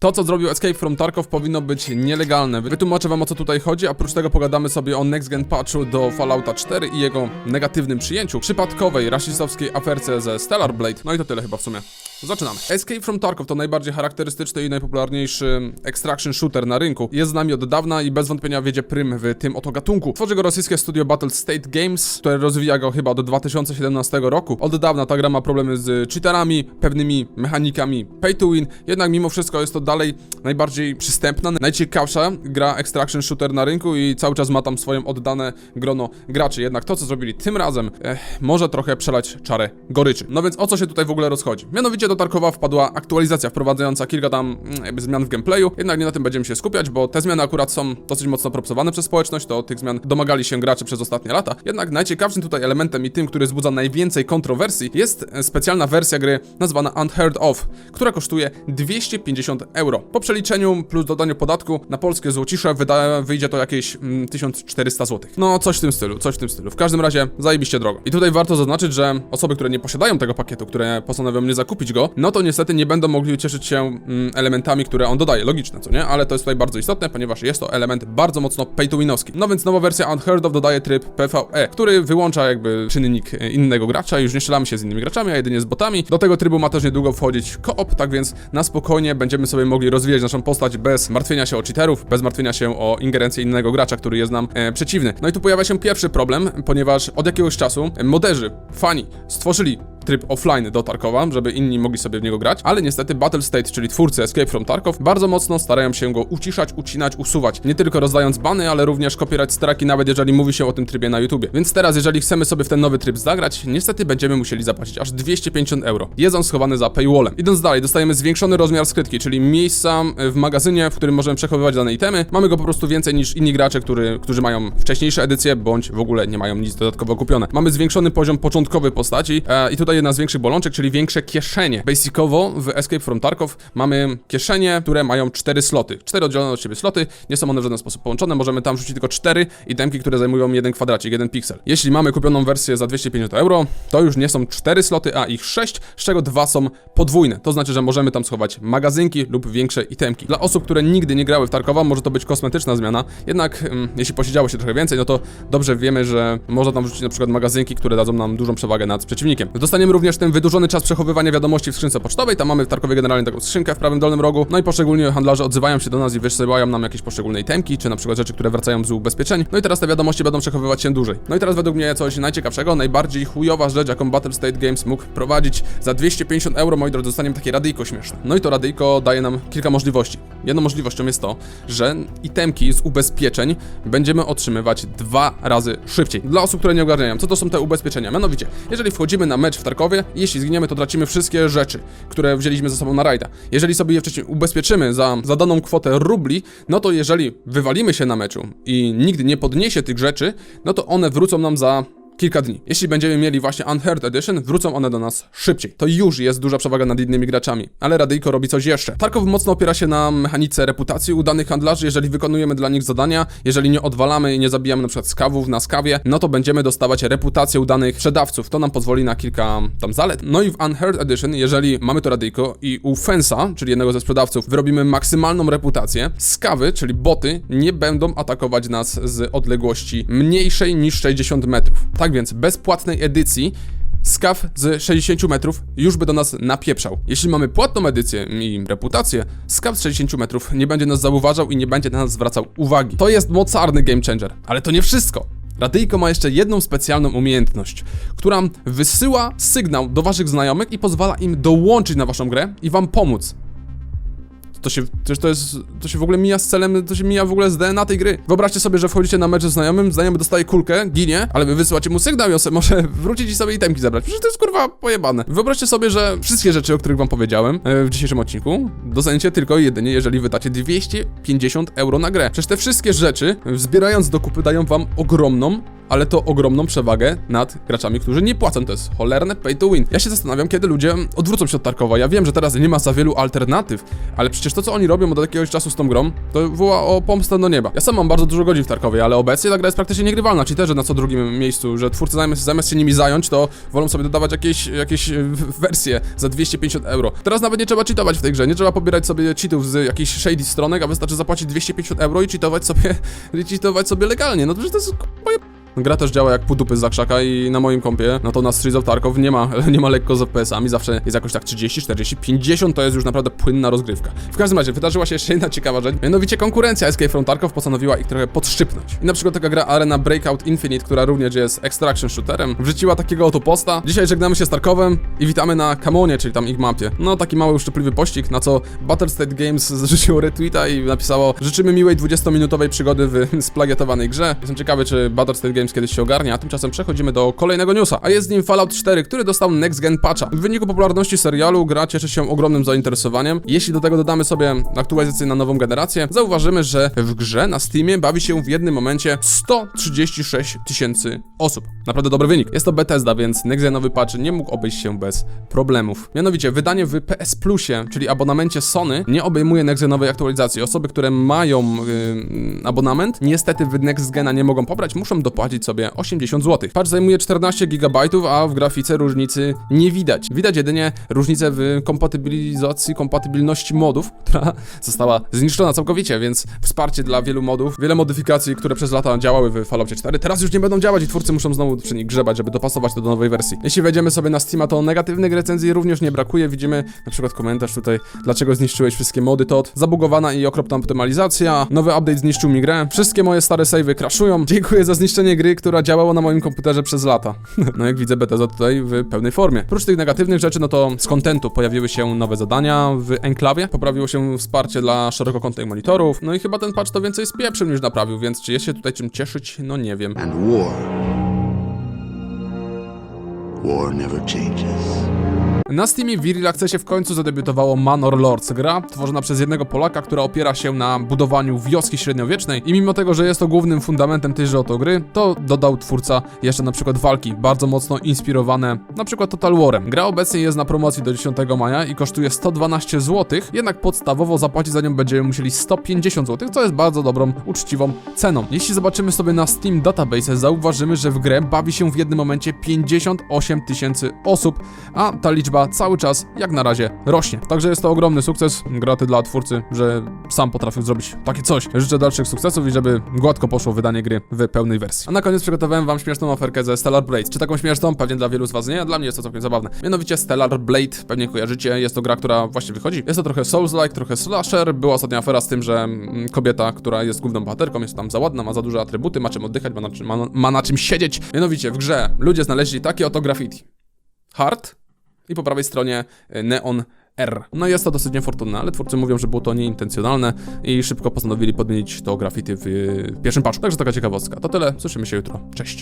To, co zrobił Escape from Tarkov powinno być nielegalne. Wytłumaczę wam o co tutaj chodzi, a oprócz tego pogadamy sobie o Next Gen Patchu do Fallouta 4 i jego negatywnym przyjęciu, przypadkowej, rasistowskiej aferce ze Stellar Blade. No i to tyle chyba w sumie. Zaczynamy. Escape from Tarkov to najbardziej charakterystyczny i najpopularniejszy extraction shooter na rynku. Jest z nami od dawna i bez wątpienia wiedzie prym w tym oto gatunku. Tworzy go rosyjskie studio Battle State Games, które rozwija go chyba do 2017 roku. Od dawna ta gra ma problemy z cheaterami, pewnymi mechanikami pay to win, jednak mimo wszystko jest to dalej najbardziej przystępna, najciekawsza gra extraction shooter na rynku i cały czas ma tam swoją oddane grono graczy. Jednak to, co zrobili tym razem, eh, może trochę przelać czarę goryczy. No więc o co się tutaj w ogóle rozchodzi? Mianowicie do Tarkowa wpadła aktualizacja wprowadzająca kilka tam mm, jakby zmian w gameplayu, jednak nie na tym będziemy się skupiać, bo te zmiany akurat są dosyć mocno propsowane przez społeczność, to tych zmian domagali się gracze przez ostatnie lata. Jednak najciekawszym tutaj elementem i tym, który wzbudza najwięcej kontrowersji, jest e, specjalna wersja gry nazwana Unheard of, która kosztuje 250 euro. Po przeliczeniu plus dodaniu podatku na polskie złocisze wyjdzie to jakieś mm, 1400 zł. No, coś w tym stylu, coś w tym stylu. W każdym razie zajebiście drogo. I tutaj warto zaznaczyć, że osoby, które nie posiadają tego pakietu, które postanowią nie zakupić go, no to niestety nie będą mogli cieszyć się mm, elementami, które on dodaje. Logiczne, co nie? Ale to jest tutaj bardzo istotne, ponieważ jest to element bardzo mocno pay to winowski. No więc nowa wersja Unheard of dodaje tryb PvE, który wyłącza jakby czynnik e, innego gracza. Już nie strzelamy się z innymi graczami, a jedynie z botami. Do tego trybu ma też niedługo wchodzić koop, tak więc na spokojnie będziemy sobie mogli rozwijać naszą postać bez martwienia się o cheaterów, bez martwienia się o ingerencję innego gracza, który jest nam e, przeciwny. No i tu pojawia się pierwszy problem, ponieważ od jakiegoś czasu e, moderzy, fani stworzyli tryb offline do Tarkowa, żeby inni mogli sobie w niego grać, ale niestety Battle State, czyli twórcy Escape from Tarkov, bardzo mocno starają się go uciszać, ucinać, usuwać. Nie tylko rozdając bany, ale również copyright straki, nawet jeżeli mówi się o tym trybie na YouTubie. Więc teraz, jeżeli chcemy sobie w ten nowy tryb zagrać, niestety będziemy musieli zapłacić aż 250 euro. Jest on schowany za paywallem. Idąc dalej, dostajemy zwiększony rozmiar skrytki, czyli miejsca w magazynie, w którym możemy przechowywać dane itemy. Mamy go po prostu więcej niż inni gracze, który, którzy mają wcześniejsze edycje, bądź w ogóle nie mają nic dodatkowo kupione. Mamy zwiększony poziom początkowy postaci e, i tutaj jedna z większych bolączek, czyli większe kieszenie. Basicowo w Escape from Tarkov mamy kieszenie, które mają cztery sloty. Cztery oddzielone od siebie sloty, nie są one w żaden sposób połączone, możemy tam wrzucić tylko cztery itemki, które zajmują jeden kwadracik, jeden piksel. Jeśli mamy kupioną wersję za 250 euro, to już nie są cztery sloty, a ich sześć, z czego dwa są podwójne. To znaczy, że możemy tam schować magazynki lub większe itemki. Dla osób, które nigdy nie grały w Tarkowa, może to być kosmetyczna zmiana, jednak ym, jeśli posiedziało się trochę więcej, no to dobrze wiemy, że można tam wrzucić na przykład magazynki, które dadzą nam dużą przewagę nad przeciwnikiem. Dostaniemy również ten wydłużony czas przechowywania wiadomości w skrzynce pocztowej, tam mamy w Tarkowie generalnie taką skrzynkę w prawym dolnym rogu, no i poszczególni handlarze odzywają się do nas i wysyłają nam jakieś poszczególne itemki, czy na przykład rzeczy, które wracają z ubezpieczeń, no i teraz te wiadomości będą przechowywać się dłużej. No i teraz według mnie coś najciekawszego, najbardziej chujowa rzecz, jaką Battle State Games mógł prowadzić za 250 euro, moi drodzy, dostaniemy takie radyjko śmieszne. No i to radyjko daje nam kilka możliwości. Jedną możliwością jest to, że itemki z ubezpieczeń będziemy otrzymywać dwa razy szybciej. Dla osób, które nie ogarniają, co to są te ubezpieczenia? Mianowicie, jeżeli wchodzimy na mecz w Tarkowie, jeśli zginiemy, to tracimy wszystkie rzeczy, które wzięliśmy ze sobą na rajda. Jeżeli sobie je wcześniej ubezpieczymy za, za daną kwotę rubli, no to jeżeli wywalimy się na meczu i nikt nie podniesie tych rzeczy, no to one wrócą nam za kilka dni. Jeśli będziemy mieli właśnie Unheard Edition, wrócą one do nas szybciej. To już jest duża przewaga nad innymi graczami. Ale Radyjko robi coś jeszcze. Tarkov mocno opiera się na mechanice reputacji udanych handlarzy. Jeżeli wykonujemy dla nich zadania, jeżeli nie odwalamy i nie zabijamy przykład skawów na skawie, no to będziemy dostawać reputację udanych sprzedawców. To nam pozwoli na kilka tam zalet. No i w Unheard Edition, jeżeli mamy to Radyjko i u Fensa, czyli jednego ze sprzedawców, wyrobimy maksymalną reputację, skawy, czyli boty, nie będą atakować nas z odległości mniejszej niż 60 metrów. Tak więc bez płatnej edycji skaw z 60 metrów już by do nas napieprzał. Jeśli mamy płatną edycję i reputację, skaw z 60 metrów nie będzie nas zauważał i nie będzie na nas zwracał uwagi. To jest mocarny game changer, ale to nie wszystko. Radyjko ma jeszcze jedną specjalną umiejętność, która wysyła sygnał do waszych znajomych i pozwala im dołączyć na waszą grę i wam pomóc. To się, to, jest, to się w ogóle mija z celem, to się mija w ogóle z DNA tej gry. Wyobraźcie sobie, że wchodzicie na mecz ze znajomym, znajomy dostaje kulkę, ginie, ale wy wysyłacie mu sygnał i on se może wrócić i sobie itemki zabrać. Przecież to jest kurwa pojebane. Wyobraźcie sobie, że wszystkie rzeczy, o których wam powiedziałem e, w dzisiejszym odcinku, dostaniecie tylko i jedynie, jeżeli wydacie 250 euro na grę. Przecież te wszystkie rzeczy, zbierając do kupy, dają wam ogromną ale to ogromną przewagę nad graczami, którzy nie płacą. To jest cholerne pay to win. Ja się zastanawiam, kiedy ludzie odwrócą się od Tarkowa. Ja wiem, że teraz nie ma za wielu alternatyw, ale przecież to, co oni robią od jakiegoś czasu z tą grą, to woła o pomstę do nieba. Ja sam mam bardzo dużo godzin w Tarkowie, ale obecnie ta gra jest praktycznie niegrywalna. Cheaterzy na co drugim miejscu, że twórcy zamiast, zamiast się nimi zająć, to wolą sobie dodawać jakieś, jakieś e, wersje za 250 euro. Teraz nawet nie trzeba cheatować w tej grze, nie trzeba pobierać sobie cheatów z jakichś shady stronek, a wystarczy zapłacić 250 euro i cheatować sobie, cheatować sobie legalnie. No to przecież to jest Gra też działa jak pół dupy z i na moim kompie, no to na Streets of Tarkov nie ma, nie ma lekko z FPS-ami, zawsze jest jakoś tak 30, 40, 50 to jest już naprawdę płynna rozgrywka. W każdym razie wydarzyła się jeszcze jedna ciekawa rzecz, mianowicie konkurencja Escape from Tarkov postanowiła ich trochę podszczypnąć. I na przykład taka gra Arena Breakout Infinite, która również jest extraction shooterem, wrzuciła takiego oto posta. Dzisiaj żegnamy się z Tarkowem i witamy na Kamonie, czyli tam ich mapie. No taki mały uszczypliwy pościg, na co Battlestate Games zrzuciło retweeta i napisało Życzymy miłej 20-minutowej przygody w splagiatowanej grze. Jestem ciekawy, czy Battlestate Games kiedyś się ogarnie, a tymczasem przechodzimy do kolejnego newsa, a jest z nim Fallout 4, który dostał Next Gen Patcha. W wyniku popularności serialu gra cieszy się ogromnym zainteresowaniem. Jeśli do tego dodamy sobie aktualizację na nową generację, zauważymy, że w grze na Steamie bawi się w jednym momencie 136 tysięcy osób. Naprawdę dobry wynik. Jest to Bethesda, więc Next Genowy patch nie mógł obejść się bez problemów. Mianowicie, wydanie w PS Plusie, czyli abonamencie Sony, nie obejmuje Next Genowej aktualizacji. Osoby, które mają yy, abonament, niestety w Next Gena nie mogą pobrać, muszą dopłacić sobie 80 zł. Patch zajmuje 14 GB, a w grafice różnicy nie widać. Widać jedynie różnicę w kompatybilizacji, kompatybilności modów, która została zniszczona całkowicie, więc wsparcie dla wielu modów, wiele modyfikacji, które przez lata działały w Falloutie 4, teraz już nie będą działać i twórcy muszą znowu przy nich grzebać, żeby dopasować to do nowej wersji. Jeśli wejdziemy sobie na Steama, to negatywnych recenzji również nie brakuje. Widzimy na przykład komentarz tutaj, dlaczego zniszczyłeś wszystkie mody, to zabugowana i okropna optymalizacja, nowy update zniszczył mi grę, wszystkie moje stare savey crashują, dziękuję za zniszczenie gry, która działała na moim komputerze przez lata. no jak widzę Bethesda tutaj w pełnej formie. Oprócz tych negatywnych rzeczy, no to z kontentu pojawiły się nowe zadania w Enklawie, poprawiło się wsparcie dla szerokokątnych monitorów, no i chyba ten patch to więcej spieprzył niż naprawił, więc czy jest się tutaj czym cieszyć? No nie wiem. And war. War never changes. Na Steamie w Accessie w końcu zadebiutowało Manor Lords, gra tworzona przez jednego Polaka, która opiera się na budowaniu wioski średniowiecznej i mimo tego, że jest to głównym fundamentem tejże oto gry, to dodał twórca jeszcze na przykład walki, bardzo mocno inspirowane na przykład Total Warem. Gra obecnie jest na promocji do 10 maja i kosztuje 112 zł, jednak podstawowo zapłacić za nią będziemy musieli 150 zł, co jest bardzo dobrą, uczciwą ceną. Jeśli zobaczymy sobie na Steam Database, zauważymy, że w grę bawi się w jednym momencie 58 tysięcy osób, a ta liczba cały czas jak na razie rośnie. Także jest to ogromny sukces, graty dla twórcy, że sam potrafił zrobić takie coś. Życzę dalszych sukcesów i żeby gładko poszło wydanie gry w pełnej wersji. A na koniec przygotowałem wam śmieszną oferkę ze Stellar Blade. Czy taką śmieszną? Pewnie dla wielu z was nie, a dla mnie jest to całkiem zabawne. Mianowicie Stellar Blade, pewnie kojarzycie, jest to gra, która właśnie wychodzi. Jest to trochę Souls-like, trochę slasher. Była ostatnia afera z tym, że mm, kobieta, która jest główną bohaterką, jest tam za ładna, ma za duże atrybuty, ma czym oddychać, ma na czym, ma, ma na czym siedzieć. Mianowicie w grze ludzie znaleźli takie oto graffiti. Hard i po prawej stronie y, Neon R. No jest to dosyć niefortunne, ale twórcy mówią, że było to nieintencjonalne i szybko postanowili podmienić to graffiti w, w pierwszym patchu. Także taka ciekawostka. To tyle, słyszymy się jutro. Cześć.